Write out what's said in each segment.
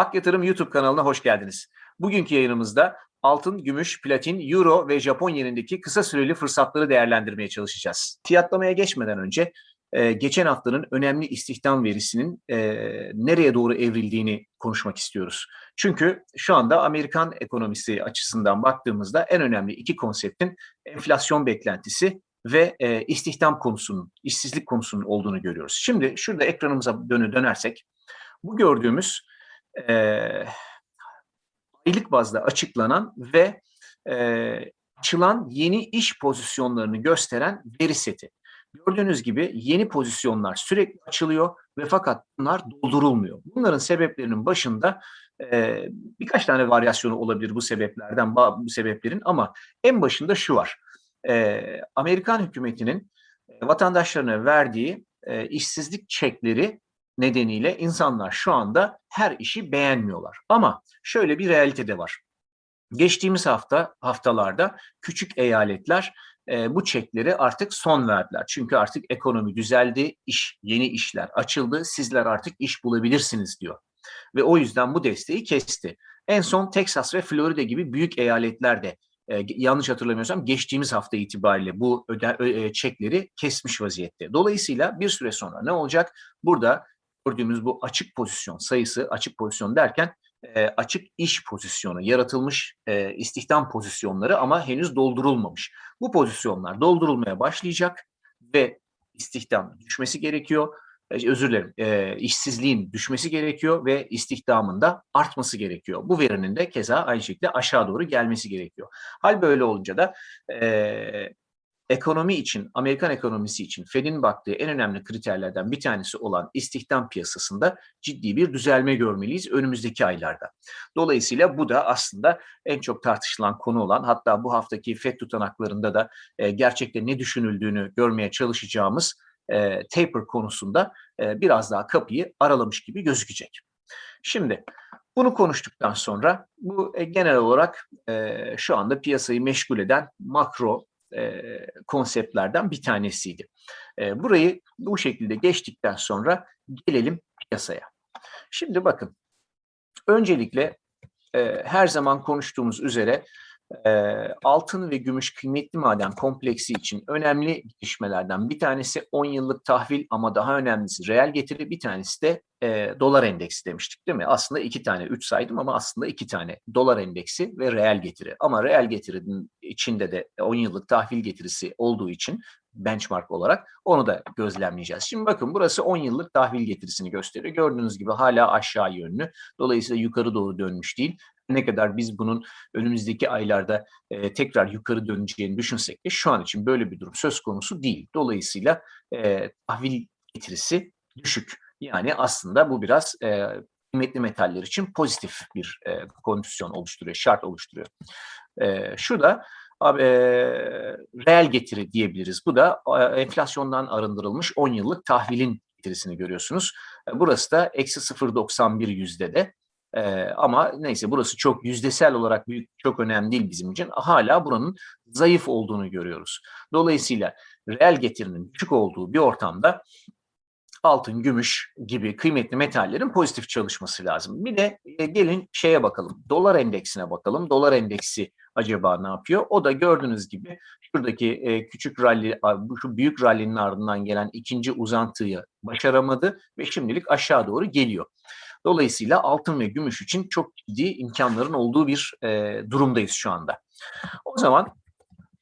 Ak Yatırım YouTube kanalına hoş geldiniz. Bugünkü yayınımızda altın, gümüş, platin, euro ve Japon yenindeki kısa süreli fırsatları değerlendirmeye çalışacağız. Fiyatlamaya geçmeden önce e, geçen haftanın önemli istihdam verisinin e, nereye doğru evrildiğini konuşmak istiyoruz. Çünkü şu anda Amerikan ekonomisi açısından baktığımızda en önemli iki konseptin enflasyon beklentisi ve e, istihdam konusunun, işsizlik konusunun olduğunu görüyoruz. Şimdi şurada ekranımıza dönü dönersek, bu gördüğümüz e, aylık bazda açıklanan ve e, açılan yeni iş pozisyonlarını gösteren veri seti. Gördüğünüz gibi yeni pozisyonlar sürekli açılıyor ve fakat bunlar doldurulmuyor. Bunların sebeplerinin başında e, birkaç tane varyasyonu olabilir bu sebeplerden, bu sebeplerin ama en başında şu var. E, Amerikan hükümetinin vatandaşlarına verdiği e, işsizlik çekleri nedeniyle insanlar şu anda her işi beğenmiyorlar. Ama şöyle bir realite de var. Geçtiğimiz hafta haftalarda küçük eyaletler e, bu çekleri artık son verdiler. Çünkü artık ekonomi düzeldi, iş yeni işler açıldı. Sizler artık iş bulabilirsiniz diyor. Ve o yüzden bu desteği kesti. En son Texas ve Florida gibi büyük eyaletlerde e, yanlış hatırlamıyorsam geçtiğimiz hafta itibariyle bu öde, e, çekleri kesmiş vaziyette. Dolayısıyla bir süre sonra ne olacak? Burada gördüğümüz bu açık pozisyon sayısı, açık pozisyon derken e, açık iş pozisyonu, yaratılmış e, istihdam pozisyonları ama henüz doldurulmamış. Bu pozisyonlar doldurulmaya başlayacak ve istihdam düşmesi gerekiyor. E, özür dilerim, e, işsizliğin düşmesi gerekiyor ve istihdamın da artması gerekiyor. Bu verinin de keza aynı şekilde aşağı doğru gelmesi gerekiyor. Hal böyle olunca da ekonomi için, Amerikan ekonomisi için Fed'in baktığı en önemli kriterlerden bir tanesi olan istihdam piyasasında ciddi bir düzelme görmeliyiz önümüzdeki aylarda. Dolayısıyla bu da aslında en çok tartışılan konu olan hatta bu haftaki Fed tutanaklarında da e, gerçekten ne düşünüldüğünü görmeye çalışacağımız e, taper konusunda e, biraz daha kapıyı aralamış gibi gözükecek. Şimdi bunu konuştuktan sonra bu e, genel olarak e, şu anda piyasayı meşgul eden makro e, konseptlerden bir tanesiydi. E, burayı bu şekilde geçtikten sonra gelelim piyasaya. Şimdi bakın, öncelikle e, her zaman konuştuğumuz üzere e, altın ve gümüş kıymetli maden kompleksi için önemli gelişmelerden bir tanesi 10 yıllık tahvil ama daha önemlisi reel getiri bir tanesi de e, dolar endeksi demiştik değil mi? Aslında iki tane, üç saydım ama aslında iki tane dolar endeksi ve reel getiri. Ama reel getirinin içinde de 10 yıllık tahvil getirisi olduğu için benchmark olarak onu da gözlemleyeceğiz. Şimdi bakın burası 10 yıllık tahvil getirisini gösteriyor. Gördüğünüz gibi hala aşağı yönlü. Dolayısıyla yukarı doğru dönmüş değil. Ne kadar biz bunun önümüzdeki aylarda e, tekrar yukarı döneceğini düşünsek de şu an için böyle bir durum söz konusu değil. Dolayısıyla e, tahvil getirisi düşük. Yani aslında bu biraz e, kıymetli metaller için pozitif bir e, kondisyon oluşturuyor, şart oluşturuyor. E, şurada e, reel getiri diyebiliriz. Bu da e, enflasyondan arındırılmış 10 yıllık tahvilin getirisini görüyorsunuz. E, burası da eksi 0.91 yüzde de. Ee, ama neyse burası çok yüzdesel olarak büyük, çok önemli değil bizim için. Hala buranın zayıf olduğunu görüyoruz. Dolayısıyla reel getirinin düşük olduğu bir ortamda altın, gümüş gibi kıymetli metallerin pozitif çalışması lazım. Bir de e, gelin şeye bakalım. Dolar endeksine bakalım. Dolar endeksi acaba ne yapıyor? O da gördüğünüz gibi şuradaki e, küçük rally, şu büyük rallinin ardından gelen ikinci uzantıyı başaramadı ve şimdilik aşağı doğru geliyor. Dolayısıyla altın ve gümüş için çok ciddi imkanların olduğu bir e, durumdayız şu anda. O zaman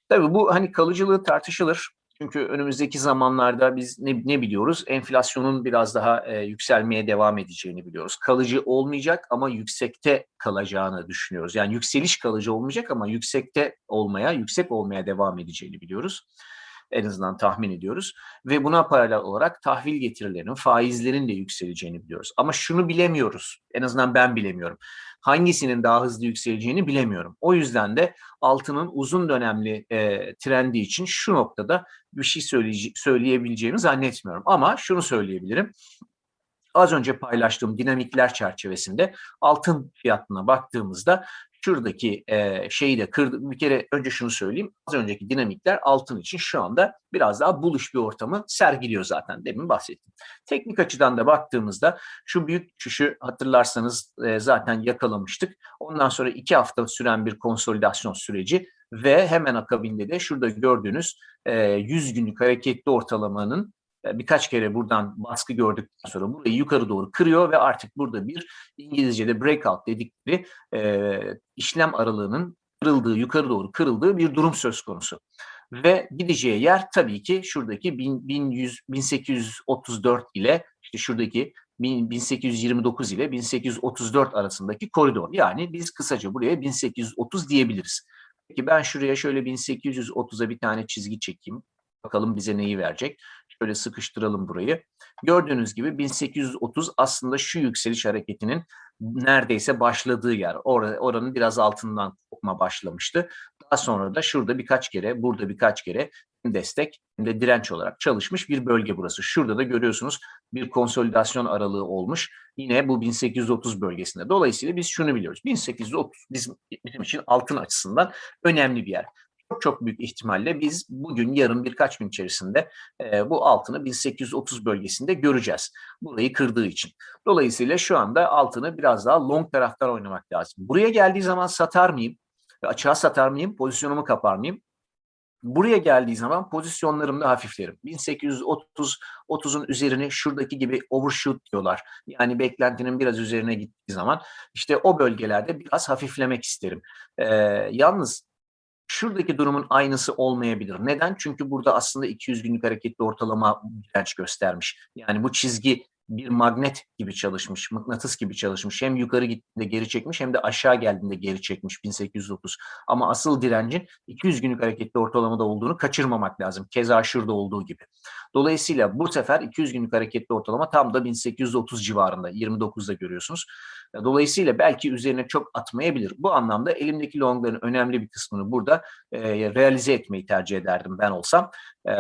tabii bu hani kalıcılığı tartışılır. Çünkü önümüzdeki zamanlarda biz ne, ne biliyoruz? Enflasyonun biraz daha e, yükselmeye devam edeceğini biliyoruz. Kalıcı olmayacak ama yüksekte kalacağını düşünüyoruz. Yani yükseliş kalıcı olmayacak ama yüksekte olmaya, yüksek olmaya devam edeceğini biliyoruz en azından tahmin ediyoruz. Ve buna paralel olarak tahvil getirilerinin, faizlerin de yükseleceğini biliyoruz. Ama şunu bilemiyoruz. En azından ben bilemiyorum. Hangisinin daha hızlı yükseleceğini bilemiyorum. O yüzden de altının uzun dönemli e, trendi için şu noktada bir şey söyleyebileceğimi zannetmiyorum. Ama şunu söyleyebilirim az önce paylaştığım dinamikler çerçevesinde altın fiyatına baktığımızda şuradaki şeyi de kırdı. Bir kere önce şunu söyleyeyim. Az önceki dinamikler altın için şu anda biraz daha buluş bir ortamı sergiliyor zaten. Demin bahsettim. Teknik açıdan da baktığımızda şu büyük düşüşü hatırlarsanız zaten yakalamıştık. Ondan sonra iki hafta süren bir konsolidasyon süreci ve hemen akabinde de şurada gördüğünüz e, 100 günlük hareketli ortalamanın e, birkaç kere buradan baskı gördükten sonra burayı yukarı doğru kırıyor ve artık burada bir İngilizce'de breakout dedikleri e, işlem aralığının kırıldığı, yukarı doğru kırıldığı bir durum söz konusu. Ve gideceği yer tabii ki şuradaki 1100, 1834 ile işte şuradaki 1829 ile 1834 arasındaki koridor. Yani biz kısaca buraya 1830 diyebiliriz. Peki ben şuraya şöyle 1830'a bir tane çizgi çekeyim. Bakalım bize neyi verecek. Şöyle sıkıştıralım burayı. Gördüğünüz gibi 1830 aslında şu yükseliş hareketinin neredeyse başladığı yer. Or oranın biraz altından kopma başlamıştı. Daha sonra da şurada birkaç kere, burada birkaç kere destek hem de direnç olarak çalışmış bir bölge burası. Şurada da görüyorsunuz bir konsolidasyon aralığı olmuş. Yine bu 1830 bölgesinde. Dolayısıyla biz şunu biliyoruz. 1830 bizim, bizim için altın açısından önemli bir yer çok çok büyük ihtimalle biz bugün yarın birkaç gün içerisinde e, bu altını 1830 bölgesinde göreceğiz. Burayı kırdığı için. Dolayısıyla şu anda altını biraz daha long taraftan oynamak lazım. Buraya geldiği zaman satar mıyım? Açığa satar mıyım? Pozisyonumu kapar mıyım? Buraya geldiği zaman pozisyonlarımda hafiflerim. 1830 30'un üzerine şuradaki gibi overshoot diyorlar. Yani beklentinin biraz üzerine gittiği zaman işte o bölgelerde biraz hafiflemek isterim. Ee, yalnız Şuradaki durumun aynısı olmayabilir. Neden? Çünkü burada aslında 200 günlük hareketli ortalama direnç göstermiş. Yani bu çizgi bir magnet gibi çalışmış, mıknatıs gibi çalışmış. Hem yukarı gittiğinde geri çekmiş hem de aşağı geldiğinde geri çekmiş 1830. Ama asıl direncin 200 günlük hareketli ortalamada olduğunu kaçırmamak lazım. Keza şurada olduğu gibi. Dolayısıyla bu sefer 200 günlük hareketli ortalama tam da 1830 civarında. 29'da görüyorsunuz. Dolayısıyla belki üzerine çok atmayabilir. Bu anlamda elimdeki longların önemli bir kısmını burada e, realize etmeyi tercih ederdim ben olsam. E,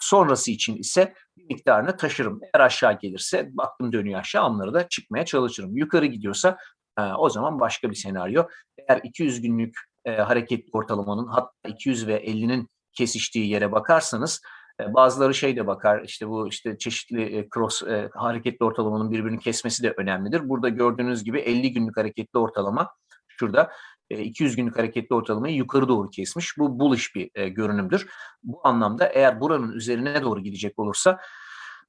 sonrası için ise bir miktarını taşırım. Eğer aşağı gelirse baktım dönüyor aşağı onları da çıkmaya çalışırım. Yukarı gidiyorsa e, o zaman başka bir senaryo. Eğer 200 günlük e, hareketli ortalamanın hatta 200 ve 50'nin kesiştiği yere bakarsanız Bazıları şey de bakar işte bu işte çeşitli cross e, hareketli ortalamanın birbirini kesmesi de önemlidir. Burada gördüğünüz gibi 50 günlük hareketli ortalama şurada 200 günlük hareketli ortalamayı yukarı doğru kesmiş. Bu bullish bir e, görünümdür. Bu anlamda eğer buranın üzerine doğru gidecek olursa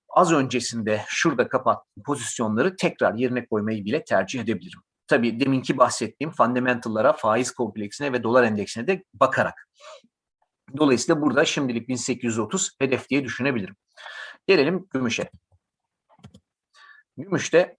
az öncesinde şurada kapattığım pozisyonları tekrar yerine koymayı bile tercih edebilirim. Tabii deminki bahsettiğim fundamentallara, faiz kompleksine ve dolar endeksine de bakarak. Dolayısıyla burada şimdilik 1830 hedef diye düşünebilirim. Gelelim gümüşe. Gümüşte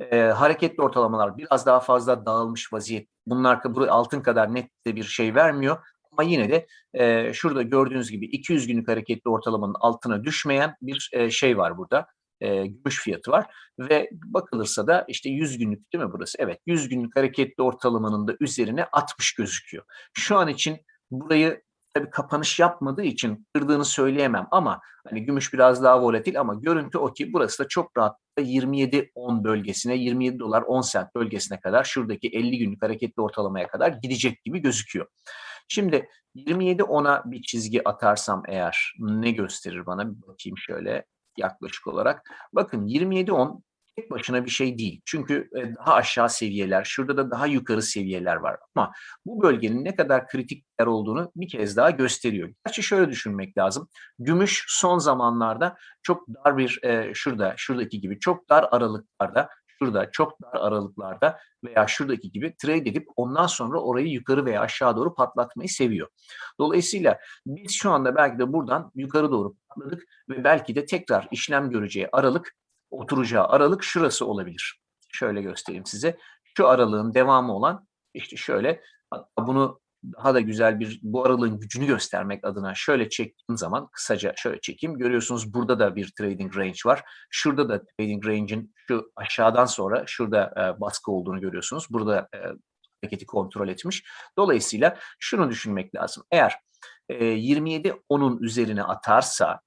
e, hareketli ortalamalar biraz daha fazla dağılmış vaziyet. Bunlar altın kadar net de bir şey vermiyor. Ama yine de e, şurada gördüğünüz gibi 200 günlük hareketli ortalamanın altına düşmeyen bir e, şey var burada. E, gümüş fiyatı var ve bakılırsa da işte 100 günlük değil mi burası? Evet 100 günlük hareketli ortalamanın da üzerine 60 gözüküyor. Şu an için burayı tabii kapanış yapmadığı için kırdığını söyleyemem ama hani gümüş biraz daha volatil ama görüntü o ki burası da çok rahat 27-10 bölgesine 27 dolar 10 sent bölgesine kadar şuradaki 50 günlük hareketli ortalamaya kadar gidecek gibi gözüküyor. Şimdi 27-10'a bir çizgi atarsam eğer ne gösterir bana bir bakayım şöyle yaklaşık olarak. Bakın 27-10 tek başına bir şey değil. Çünkü daha aşağı seviyeler, şurada da daha yukarı seviyeler var. Ama bu bölgenin ne kadar kritik yer olduğunu bir kez daha gösteriyor. Gerçi şöyle düşünmek lazım. Gümüş son zamanlarda çok dar bir, e, şurada, şuradaki gibi çok dar aralıklarda şurada çok dar aralıklarda veya şuradaki gibi trade edip ondan sonra orayı yukarı veya aşağı doğru patlatmayı seviyor. Dolayısıyla biz şu anda belki de buradan yukarı doğru patladık ve belki de tekrar işlem göreceği aralık oturacağı aralık şurası olabilir. Şöyle göstereyim size. Şu aralığın devamı olan işte şöyle bunu daha da güzel bir bu aralığın gücünü göstermek adına şöyle çektiğim zaman kısaca şöyle çekeyim. Görüyorsunuz burada da bir trading range var. Şurada da trading range'in şu aşağıdan sonra şurada e, baskı olduğunu görüyorsunuz. Burada e, hareketi kontrol etmiş. Dolayısıyla şunu düşünmek lazım. Eğer e, 27 onun üzerine atarsa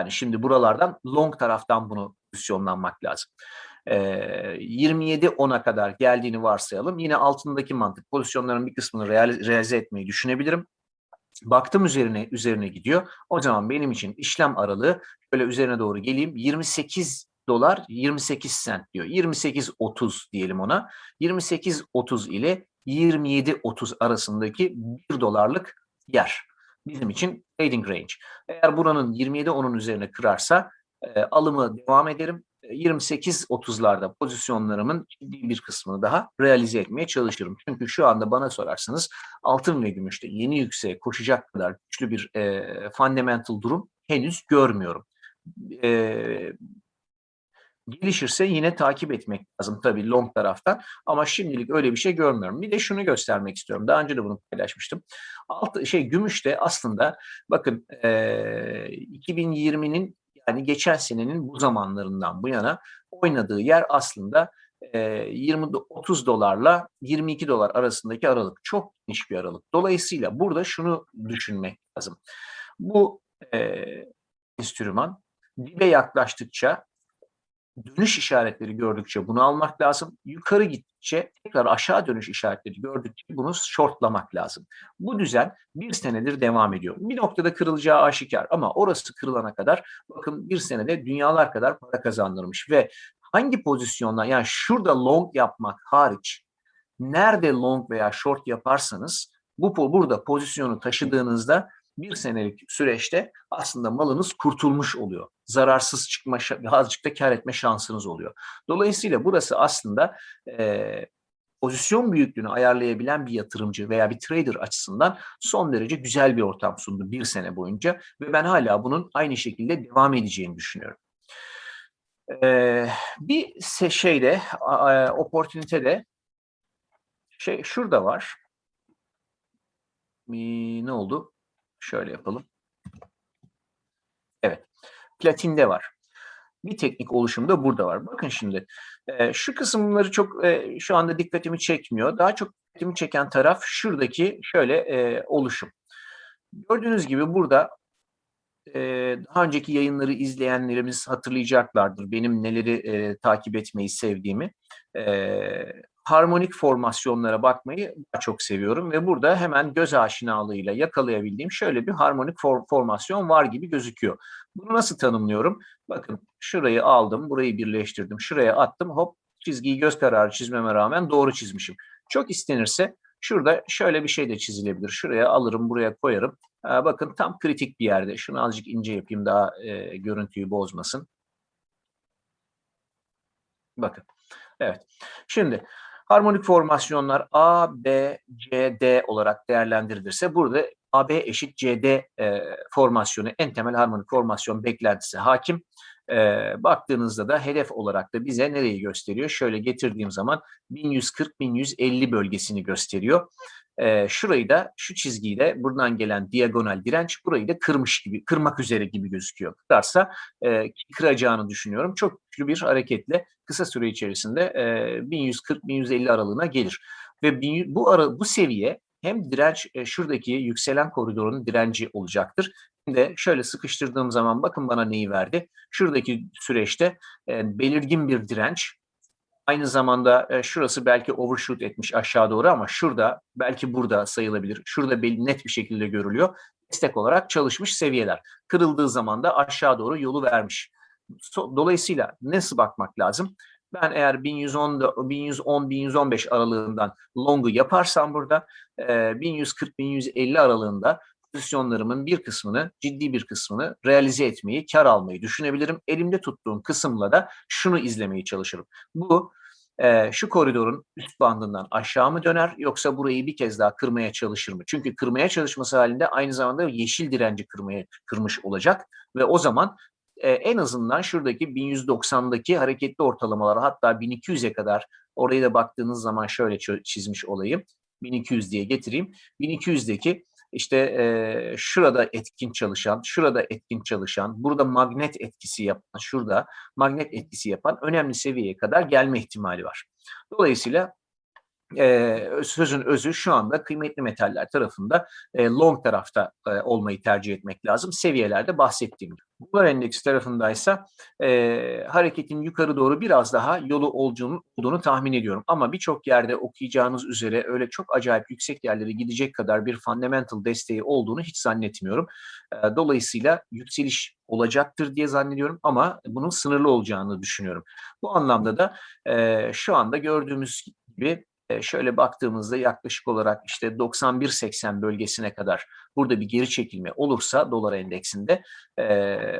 yani şimdi buralardan long taraftan bunu pozisyonlanmak lazım. e, 27.10'a kadar geldiğini varsayalım. Yine altındaki mantık pozisyonların bir kısmını real, realize etmeyi düşünebilirim. Baktım üzerine üzerine gidiyor. O zaman benim için işlem aralığı böyle üzerine doğru geleyim. 28 dolar 28 sent diyor. 28.30 diyelim ona. 28.30 ile 27.30 arasındaki 1 dolarlık yer. Bizim için trading range. Eğer buranın 27.10'un üzerine kırarsa alımı devam ederim. 28-30'larda pozisyonlarımın ciddi bir kısmını daha realize etmeye çalışırım. Çünkü şu anda bana sorarsanız altın ve gümüşte yeni yükseğe koşacak kadar güçlü bir e, fundamental durum henüz görmüyorum. E, gelişirse yine takip etmek lazım tabii long taraftan ama şimdilik öyle bir şey görmüyorum. Bir de şunu göstermek istiyorum. Daha önce de bunu paylaşmıştım. Alt, şey gümüşte aslında bakın e, 2020'nin yani geçen senenin bu zamanlarından bu yana oynadığı yer aslında e, 20 30 dolarla 22 dolar arasındaki aralık çok geniş bir aralık. Dolayısıyla burada şunu düşünmek lazım. Bu e, enstrüman dibe yaklaştıkça dönüş işaretleri gördükçe bunu almak lazım. Yukarı gittikçe tekrar aşağı dönüş işaretleri gördükçe bunu shortlamak lazım. Bu düzen bir senedir devam ediyor. Bir noktada kırılacağı aşikar ama orası kırılana kadar bakın bir senede dünyalar kadar para kazandırmış ve hangi pozisyonla yani şurada long yapmak hariç nerede long veya short yaparsanız bu burada pozisyonu taşıdığınızda bir senelik süreçte aslında malınız kurtulmuş oluyor. Zararsız çıkma, azıcık da kar etme şansınız oluyor. Dolayısıyla burası aslında e, pozisyon büyüklüğünü ayarlayabilen bir yatırımcı veya bir trader açısından son derece güzel bir ortam sundu bir sene boyunca ve ben hala bunun aynı şekilde devam edeceğini düşünüyorum. Ee, bir şeyde, opportunity'de şey şurada var. ne oldu? Şöyle yapalım. Evet. Platinde var. Bir teknik oluşum da burada var. Bakın şimdi e, şu kısımları çok e, şu anda dikkatimi çekmiyor. Daha çok dikkatimi çeken taraf şuradaki şöyle e, oluşum. Gördüğünüz gibi burada e, daha önceki yayınları izleyenlerimiz hatırlayacaklardır. Benim neleri e, takip etmeyi sevdiğimi. E, harmonik formasyonlara bakmayı çok seviyorum ve burada hemen göz aşinalığıyla yakalayabildiğim şöyle bir harmonik for formasyon var gibi gözüküyor. Bunu nasıl tanımlıyorum? Bakın şurayı aldım, burayı birleştirdim, şuraya attım, hop çizgiyi göz kararı çizmeme rağmen doğru çizmişim. Çok istenirse şurada şöyle bir şey de çizilebilir. Şuraya alırım, buraya koyarım. Ee, bakın tam kritik bir yerde. Şunu azıcık ince yapayım daha e, görüntüyü bozmasın. Bakın. Evet. Şimdi Harmonik formasyonlar A, B, C, D olarak değerlendirilirse burada AB eşit CD e, formasyonu en temel harmonik formasyon beklentisi hakim. E, baktığınızda da hedef olarak da bize nereyi gösteriyor? Şöyle getirdiğim zaman 1140-1150 bölgesini gösteriyor. E, şurayı da şu çizgiyi de buradan gelen diagonal direnç burayı da kırmış gibi, kırmak üzere gibi gözüküyor. Kırarsa e, kıracağını düşünüyorum. Çok güçlü bir hareketle kısa süre içerisinde e, 1140-1150 aralığına gelir. Ve bu ara, bu seviye hem direnç e, şuradaki yükselen koridorun direnci olacaktır. Hem de şöyle sıkıştırdığım zaman bakın bana neyi verdi. Şuradaki süreçte e, belirgin bir direnç Aynı zamanda e, şurası belki overshoot etmiş aşağı doğru ama şurada belki burada sayılabilir. Şurada net bir şekilde görülüyor. Destek olarak çalışmış seviyeler. Kırıldığı zaman da aşağı doğru yolu vermiş. Dolayısıyla nasıl bakmak lazım? Ben eğer 1110 1110 1115 aralığından long'u yaparsam burada 1140 1150 aralığında pozisyonlarımın bir kısmını, ciddi bir kısmını realize etmeyi, kar almayı düşünebilirim. Elimde tuttuğum kısımla da şunu izlemeye çalışırım. Bu e, şu koridorun üst bandından aşağı mı döner yoksa burayı bir kez daha kırmaya çalışır mı? Çünkü kırmaya çalışması halinde aynı zamanda yeşil direnci kırmaya kırmış olacak ve o zaman e, en azından şuradaki 1190'daki hareketli ortalamalar hatta 1200'e kadar oraya da baktığınız zaman şöyle çizmiş olayım. 1200 diye getireyim. 1200'deki işte e, şurada etkin çalışan, şurada etkin çalışan, burada magnet etkisi yapan, şurada magnet etkisi yapan önemli seviyeye kadar gelme ihtimali var. Dolayısıyla sözün özü şu anda kıymetli metaller tarafında long tarafta olmayı tercih etmek lazım. Seviyelerde bahsettiğim gibi. Dolar endeksi tarafındaysa e, hareketin yukarı doğru biraz daha yolu olduğunu, olduğunu tahmin ediyorum. Ama birçok yerde okuyacağınız üzere öyle çok acayip yüksek yerlere gidecek kadar bir fundamental desteği olduğunu hiç zannetmiyorum. E, dolayısıyla yükseliş olacaktır diye zannediyorum ama bunun sınırlı olacağını düşünüyorum. Bu anlamda da e, şu anda gördüğümüz gibi şöyle baktığımızda yaklaşık olarak işte 91.80 bölgesine kadar burada bir geri çekilme olursa dolar endeksinde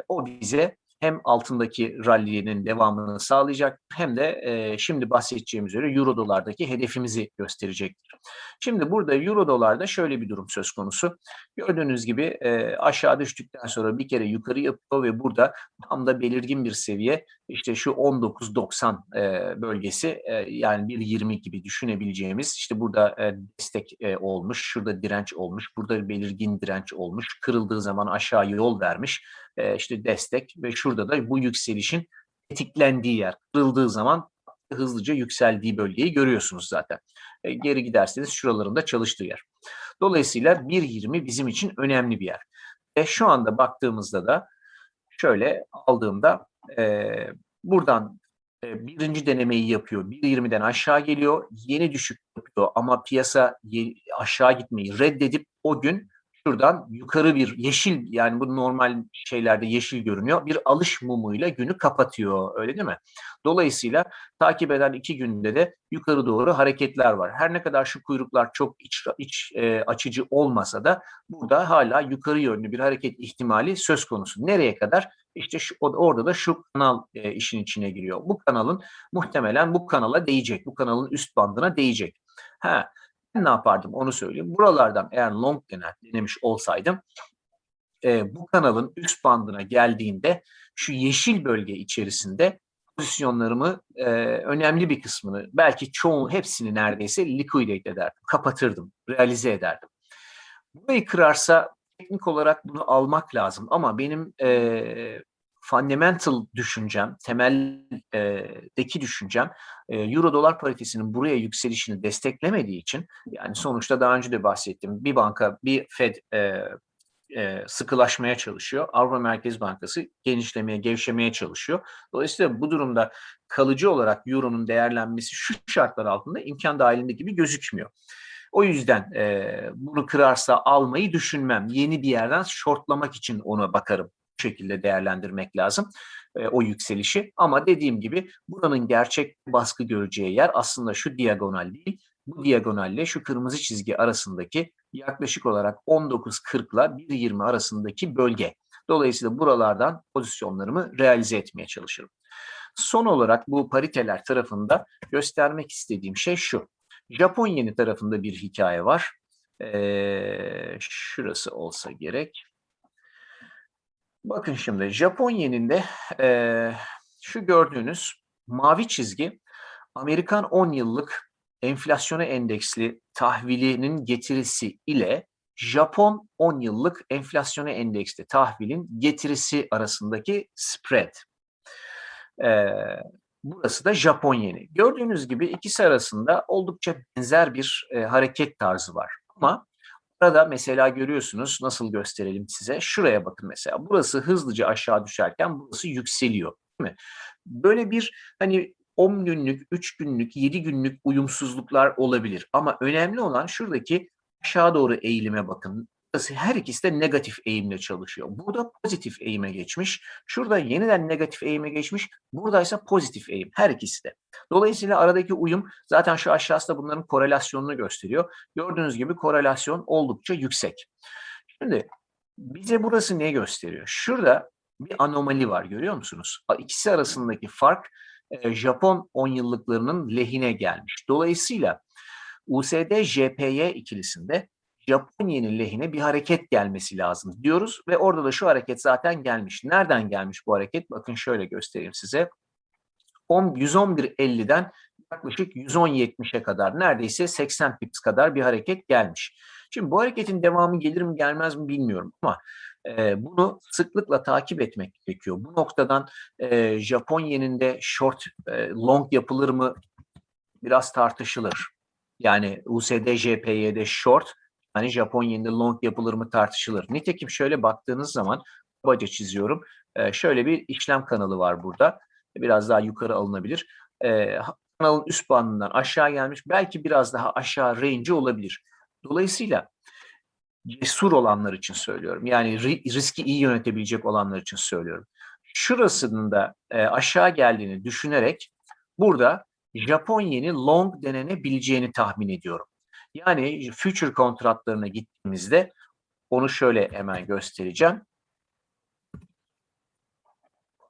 o bize hem altındaki rally'nin devamını sağlayacak hem de e, şimdi bahsedeceğimiz üzere euro dolardaki hedefimizi gösterecektir. Şimdi burada euro dolarda şöyle bir durum söz konusu. Gördüğünüz gibi e, aşağı düştükten sonra bir kere yukarı yapıyor ve burada tam da belirgin bir seviye işte şu 19.90 e, bölgesi e, yani 1.20 gibi düşünebileceğimiz işte burada e, destek e, olmuş, şurada direnç olmuş, burada belirgin direnç olmuş, kırıldığı zaman aşağı yol vermiş e, işte destek ve şurada da bu yükselişin tetiklendiği yer, kırıldığı zaman hızlıca yükseldiği bölgeyi görüyorsunuz zaten. E, geri giderseniz şuralarında çalıştığı yer. Dolayısıyla 1.20 bizim için önemli bir yer. Ve şu anda baktığımızda da şöyle aldığımda e, buradan e, birinci denemeyi yapıyor. 1.20'den aşağı geliyor. Yeni düşük yapıyor ama piyasa aşağı gitmeyi reddedip o gün şuradan yukarı bir yeşil yani bu normal şeylerde yeşil görünüyor. Bir alış mumuyla günü kapatıyor öyle değil mi? Dolayısıyla takip eden iki günde de yukarı doğru hareketler var. Her ne kadar şu kuyruklar çok iç, iç e, açıcı olmasa da burada hala yukarı yönlü bir hareket ihtimali söz konusu. Nereye kadar? İşte şu, orada da şu kanal e, işin içine giriyor. Bu kanalın muhtemelen bu kanala değecek. Bu kanalın üst bandına değecek. Ha, ne yapardım onu söyleyeyim. Buralardan eğer long dener, denemiş olsaydım e, bu kanalın üst bandına geldiğinde şu yeşil bölge içerisinde pozisyonlarımı e, önemli bir kısmını belki çoğu hepsini neredeyse liquidate ederdim. Kapatırdım, realize ederdim. Burayı kırarsa teknik olarak bunu almak lazım ama benim e, fundamental düşüncem, temeldeki düşüncem euro dolar paritesinin buraya yükselişini desteklemediği için yani sonuçta daha önce de bahsettim bir banka bir Fed e, e, sıkılaşmaya çalışıyor. Avrupa Merkez Bankası genişlemeye, gevşemeye çalışıyor. Dolayısıyla bu durumda kalıcı olarak euronun değerlenmesi şu şartlar altında imkan dahilinde gibi gözükmüyor. O yüzden e, bunu kırarsa almayı düşünmem. Yeni bir yerden shortlamak için ona bakarım şekilde değerlendirmek lazım e, o yükselişi. Ama dediğim gibi buranın gerçek baskı göreceği yer aslında şu diagonal değil. Bu diagonalle şu kırmızı çizgi arasındaki yaklaşık olarak 19.40 ile 1.20 arasındaki bölge. Dolayısıyla buralardan pozisyonlarımı realize etmeye çalışırım. Son olarak bu pariteler tarafında göstermek istediğim şey şu. Japon yeni tarafında bir hikaye var. Ee, şurası olsa gerek. Bakın şimdi Japon yeninde e, şu gördüğünüz mavi çizgi Amerikan 10 yıllık enflasyona endeksli tahvilinin getirisi ile Japon 10 yıllık enflasyona endeksli tahvilin getirisi arasındaki spread. Ee, burası da Japon yeni. Gördüğünüz gibi ikisi arasında oldukça benzer bir e, hareket tarzı var. Ama Burada mesela görüyorsunuz nasıl gösterelim size. Şuraya bakın mesela. Burası hızlıca aşağı düşerken burası yükseliyor. Değil mi? Böyle bir hani 10 günlük, 3 günlük, 7 günlük uyumsuzluklar olabilir. Ama önemli olan şuradaki aşağı doğru eğilime bakın her ikisi de negatif eğimle çalışıyor. Burada pozitif eğime geçmiş. Şurada yeniden negatif eğime geçmiş. Buradaysa pozitif eğim. Her ikisi de. Dolayısıyla aradaki uyum zaten şu aşağısı bunların korelasyonunu gösteriyor. Gördüğünüz gibi korelasyon oldukça yüksek. Şimdi bize burası ne gösteriyor? Şurada bir anomali var görüyor musunuz? İkisi arasındaki fark Japon 10 yıllıklarının lehine gelmiş. Dolayısıyla USD-JPY ikilisinde Japonya'nın lehine bir hareket gelmesi lazım diyoruz ve orada da şu hareket zaten gelmiş. Nereden gelmiş bu hareket? Bakın şöyle göstereyim size. 111.50'den yaklaşık 110.70'e kadar neredeyse 80 pips kadar bir hareket gelmiş. Şimdi bu hareketin devamı gelir mi gelmez mi bilmiyorum ama e, bunu sıklıkla takip etmek gerekiyor. Bu noktadan e, Japon yeninde short, e, long yapılır mı biraz tartışılır. Yani USD JPY'de short yani Japon long yapılır mı tartışılır. Nitekim şöyle baktığınız zaman kabaca çiziyorum. Ee, şöyle bir işlem kanalı var burada. Biraz daha yukarı alınabilir. Ee, kanalın üst bandından aşağı gelmiş. Belki biraz daha aşağı range olabilir. Dolayısıyla cesur olanlar için söylüyorum. Yani ri- riski iyi yönetebilecek olanlar için söylüyorum. Şurasının da e, aşağı geldiğini düşünerek burada Japon yeni long denenebileceğini tahmin ediyorum. Yani future kontratlarına gittiğimizde onu şöyle hemen göstereceğim.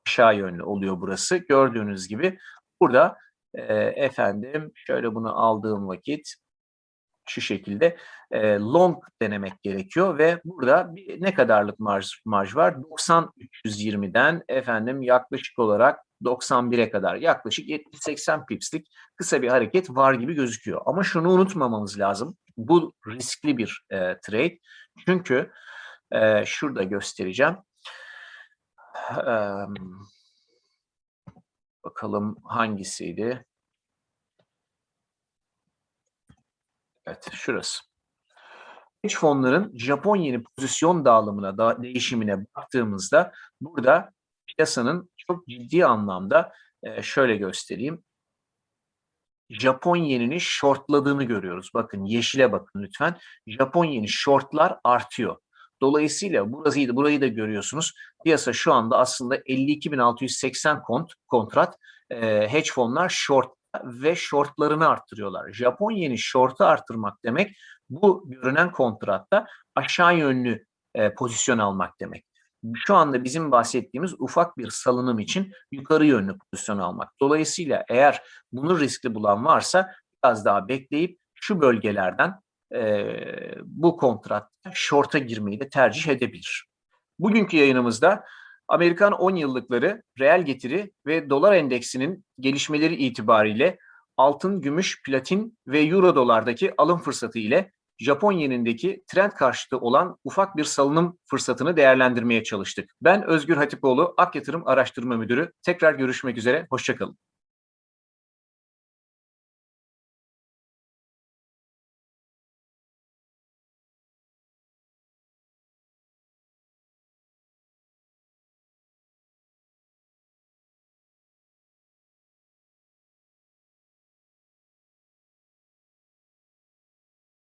Aşağı yönlü oluyor burası. Gördüğünüz gibi burada e, efendim şöyle bunu aldığım vakit şu şekilde e, long denemek gerekiyor ve burada ne kadarlık marj, marj var? 90-320'den efendim yaklaşık olarak 91'e kadar yaklaşık 70-80 pipslik kısa bir hareket var gibi gözüküyor. Ama şunu unutmamamız lazım. Bu riskli bir e, trade. Çünkü e, şurada göstereceğim. E, bakalım hangisiydi? Evet, şurası. Hedge fonların Japon yeni pozisyon dağılımına, da, değişimine baktığımızda burada piyasanın çok ciddi anlamda e, şöyle göstereyim. Japon yenini shortladığını görüyoruz. Bakın yeşile bakın lütfen. Japon yeni shortlar artıyor. Dolayısıyla burayı, burayı da görüyorsunuz. Piyasa şu anda aslında 52.680 kont, kontrat e, hedge fonlar short ve shortlarını arttırıyorlar. Japon yeni arttırmak demek bu görünen kontratta aşağı yönlü e, pozisyon almak demek. Şu anda bizim bahsettiğimiz ufak bir salınım için yukarı yönlü pozisyon almak. Dolayısıyla eğer bunu riskli bulan varsa biraz daha bekleyip şu bölgelerden e, bu kontratta short'a girmeyi de tercih edebilir. Bugünkü yayınımızda Amerikan 10 yıllıkları reel getiri ve dolar endeksinin gelişmeleri itibariyle altın, gümüş, platin ve euro dolardaki alım fırsatı ile Japon yenindeki trend karşıtı olan ufak bir salınım fırsatını değerlendirmeye çalıştık. Ben Özgür Hatipoğlu, Ak Yatırım Araştırma Müdürü. Tekrar görüşmek üzere, hoşçakalın.